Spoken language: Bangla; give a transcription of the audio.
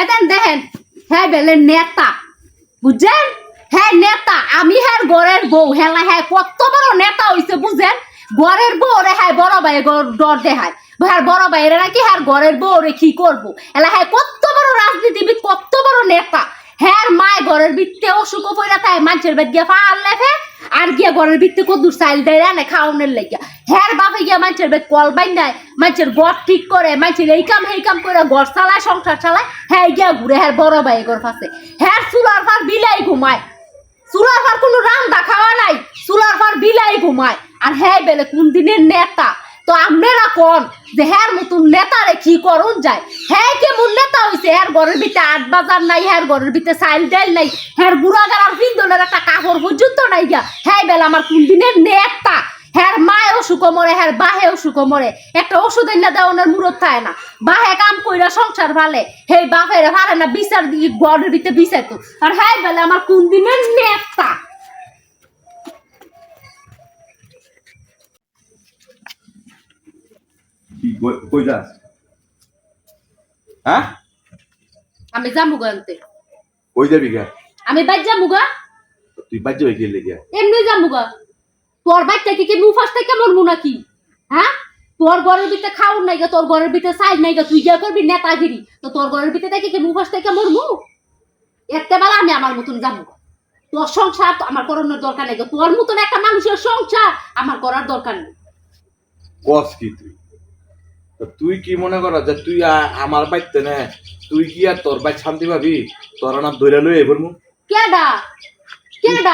এদেন দেখেন হ্যাঁ বেলে নেতা, বুঝছেন? হ্যাঁ নেতা, আমি হ্যাঁ গড়ের বউ, হেলা হ্যাঁ কত বড় নেতা হইছে বুঝেন গড়ের বউ রে হ্যাঁ বড় ভাই ডর দেখায়। হ্যাঁ বড় ভাইয়েরা নাকি হ্যাঁ গড়ের বউ রে কি করব? এলা হ্যাঁ কত বড় রাজনীতিবিদ, কত বড় নেতা। হ্যাঁ মায় ঘরের ভিত্তে অসুখ পয়রা তাই মানুষের বেদ গিয়া ফাল লেখে আর গিয়া ঘরের ভিত্তে কদ্দুর চাইল দেয় রানে খাওয়ানোর লেগিয়া। হ্যার বাপে গিয়া মানুষের বেদ কল বাইন্দায়, মানুষের গড় ঠিক করে, মানুষের এই কাম এই কাম করে ঘর চালায়, সংসার চালায়। হ্যাঁ গিয়া ঘুরে হ্যাঁ বড় ভাই ঘর ফাঁসে। হ্যাঁ চুলার ফার বিলাই ঘুমায়। চুলার ফার কোনো রান্দা খাওয়া নাই, চুলার ফার বিলাই ঘুমায়। আর হ্যাঁ বেলে, কোন দিনের নেতা? তো আপনারা কোন? যে হ্যার মতন নেতারে কি করুন যায়? হ্যাঁ কেমন নেতা হইছে? হ্যার ঘরের ভিতরে আট বাজার নাই হ্যার ঘরের ভিতরে চাইল ডাইল নাই হ্যার বুড়া গাড়ার পিন্দনের একটা কাপড় পর্যন্ত নাই গিয়া। হ্যাঁ বেলা, আমার কোন দিনের নেতা? হ্যার মায়েও সুখ মরে হ্যার বাহেও সুখ মরে। একটা ওষুধ এনে দেওয়ানোর মুরত থাকে না। বাহে কাম কইরা সংসার ভালে হেই বাপের ভালে না বিচার দিয়ে ঘরের ভিতরে বিচারতো আর হ্যাঁ বেলা আমার কোন দিনের নেতা? কই- কই যাস? হ্যাঁ? আমি যাব গা কই যাবি গা? আমি বাইর যাব গা। তুই বাজ্য হয়ে গেলে গিয়া এমনি যাব গা। তোর বাইর থেকে কি মুফাস থেকে মরবো নাকি? হ্যাঁ? তোর ঘরের ভিতরে খাওয়ার নাই গা তোর ঘরের ভিতরে সাইড নাই গা তুই যা করবি নেতাগিরি। তো তোর ঘরের ভিতরে থেকে কি মুফাস থেকে মরবো? এতে বেলা আমি আমার মতন যাব তোর সংসার আমার করানোর দরকার নেই। তোর মতন একটা মানুষের সংসার আমার করার দরকার নেই। কস কি তুই? তো তুই কি মনে কর যে তুই আমার বাইতে নে তুই কি আর তোর বাইক শান্তি পাবি? তোর না দৈরা লই এবার মু। কেডা? কেডা?